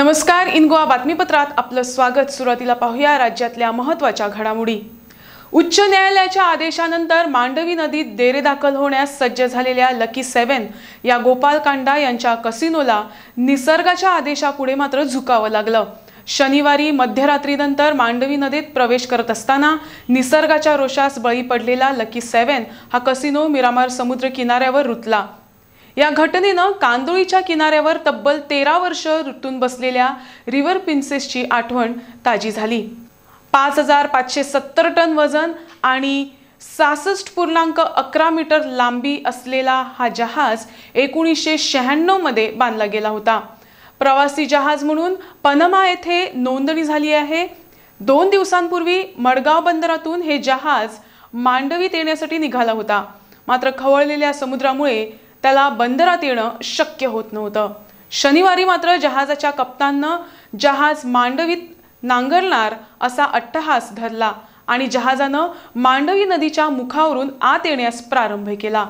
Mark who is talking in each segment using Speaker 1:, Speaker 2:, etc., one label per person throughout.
Speaker 1: नमस्कार इन गोवा बातमीपत्रात आपलं स्वागत. सुरुवातीला पाहूया राज्यातल्या महत्त्वाच्या घडामोडी. उच्च न्यायालयाच्या आदेशानंतर मांडवी नदीत डेरे दाखल होण्यास सज्ज झालेल्या लकी सेव्हन या गोपाल कांडा यांच्या कसिनोला निसर्गाच्या आदेशापुढे मात्र झुकावं लागलं. शनिवारी मध्यरात्रीनंतर मांडवी नदीत प्रवेश करत असताना निसर्गाच्या रोषास बळी पडलेला लकी सेव्हन हा कसिनो मिरामार समुद्र किनाऱ्यावर रुतला. या घटनेनं कांदोळीच्या किनाऱ्यावर तब्बल तेरा वर्ष ऋतून बसलेल्या रिव्हर प्रिन्सेसची आठवण ताजी झाली. पाच हजार पाचशे सत्तर टन वजन आणि सहासष्ट पूर्णांक अकरा मीटर लांबी असलेला हा जहाज एकोणीसशे शहाण्णवमध्ये बांधला गेला होता. प्रवासी जहाज म्हणून पनमा येथे नोंदणी झाली आहे. दोन दिवसांपूर्वी मडगाव बंदरातून हे जहाज मांडवीत येण्यासाठी निघाला होता. मात्र खवळलेल्या समुद्रामुळे त्याला बंदरात येणं शक्य होत नव्हतं. शनिवारी मात्र जहाजाच्या कप्ताननं जहाज मांडवीत नांगरणार असा अट्टहास धरला आणि जहाजानं मांडवी नदीच्या मुखावरून आत येण्यास प्रारंभ केला.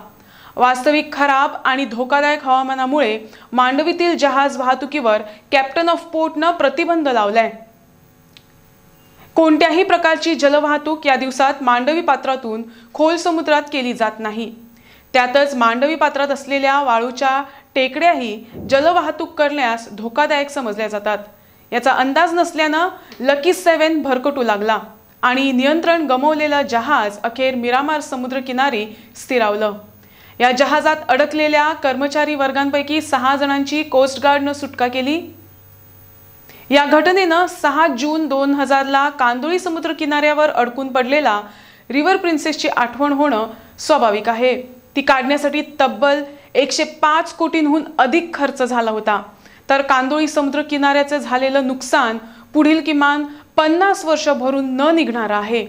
Speaker 1: वास्तविक खराब आणि धोकादायक हवामानामुळे मांडवीतील जहाज वाहतुकीवर कॅप्टन ऑफ पोर्टनं प्रतिबंध लावलाय. कोणत्याही प्रकारची जलवाहतूक या दिवसात मांडवी पात्रातून खोल समुद्रात केली जात नाही. त्यातच मांडवी पात्रात असलेल्या वाळूच्या टेकड्याही जलवाहतूक करण्यास धोकादायक समजल्या जातात. याचा अंदाज नसल्यानं लकी सेव्हन भरकटू लागला आणि नियंत्रण गमवलेलं जहाज अखेर मिरामार समुद्रकिनारी स्थिरावलं. या जहाजात अडकलेल्या कर्मचारी वर्गांपैकी सहा जणांची कोस्टगार्डनं सुटका केली. या घटनेनं सहा जून दोन हजारला कांदोळी समुद्र किनाऱ्यावर अडकून पडलेला रिव्हर प्रिन्सेसची आठवण होणं स्वाभाविक आहे. ती काढण्यासाठी तब्बल एकशे पाच कोटींहून अधिक खर्च झाला होता. तर कांदोळी समुद्र किनाऱ्याचं झालेलं नुकसान पुढील किमान पन्नास वर्ष भरून न निघणार आहे.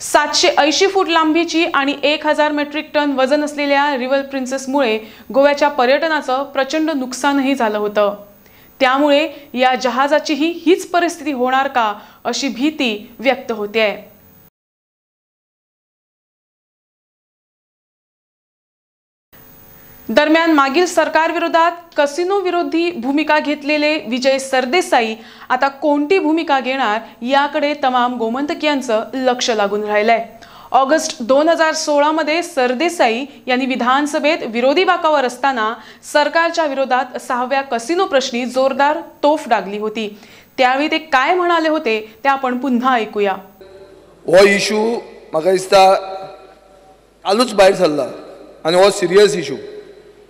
Speaker 1: सातशे ऐंशी फूट लांबीची आणि एक हजार मेट्रिक टन वजन असलेल्या रिव्हर प्रिन्सेसमुळे गोव्याच्या पर्यटनाचं प्रचंड नुकसानही झालं होतं. त्यामुळे या जहाजाचीही हीच परिस्थिती होणार का अशी भीती व्यक्त होते आहे दरम्यान मागील सरकारविरोधात कसिनो विरोधी भूमिका घेतलेले विजय सरदेसाई आता कोणती भूमिका घेणार याकडे तमाम गोमंतकीयांचं लक्ष लागून राहिलंय. ऑगस्ट दोन हजार सोळामध्ये सरदेसाई यांनी विधानसभेत विरोधी बाकावर असताना सरकारच्या विरोधात सहाव्या कसिनो प्रश्नी जोरदार तोफ डागली होती. त्यावेळी ते काय म्हणाले होते ते आपण पुन्हा ऐकूया.
Speaker 2: हो इशू म्हाका दिसता आलूच भायर सरला आणि हो सिरियस इशू.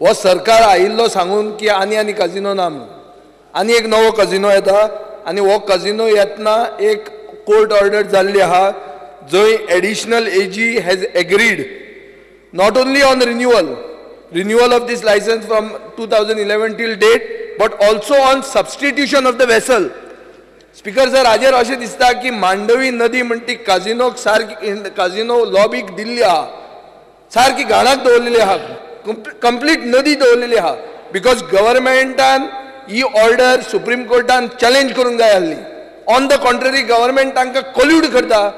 Speaker 2: हो सरकार आयिल्लो सांगून की आनी आनी कजिनो ना म्हणून आनी एक नवो कजिनो येता आनी हो कजिनो येतना एक कोर्ट ऑर्डर जाल्ली आहा जंय additional AG has agreed. Not only on renewal renewal of this licence from two thousand eleven till date but also on substitution of the vessel speaker sir हाजेर अशें दिसता की मांडवी नदी म्हण ती काजिनोक सारकी काजिनो लॉबीक दिल्ली आहा सारकी घाणाक दवरलेली आहा. कंप्लीट नदी दवरलेली आहा बिकॉज गव्हर्मेंटान ही ऑर्डर सुप्रीम कोर्टान चॅलेंज करूंक जाय आसली ऑन द कॉन्ट्ररी गव्हर्मेंट तांकां कोल्यूड करता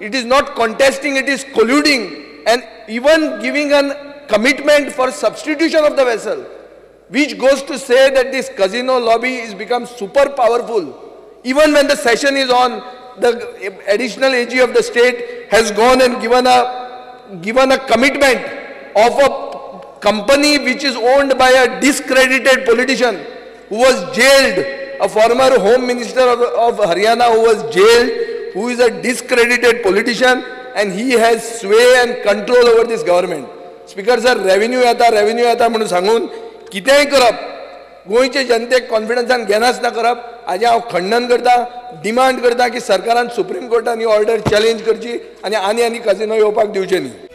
Speaker 2: it is not contesting it is colluding and even giving a commitment for substitution of the vessel, which goes to say that this casino lobby is become super powerful. Even when the session is on, the additional AG of the state has gone and given a given a commitment of a company which is owned by a discredited politician who was jailed, a former home minister of, of Haryana who was jailed, who is a discredited politician and he has sway and control over this government. Speaker sir revenue येता revenue येता म्हणून सांगून कितेंय करप गोंयचे जनतेक कॉन्फिडन्सान घेनासना करप हाजें हांव खंडन करता डिमांड करता की सरकारान सुप्रीम कोर्टान ही ऑर्डर चॅलेंज करची आनी आनी आनी कजिनो येवपाक दिवचे न्ही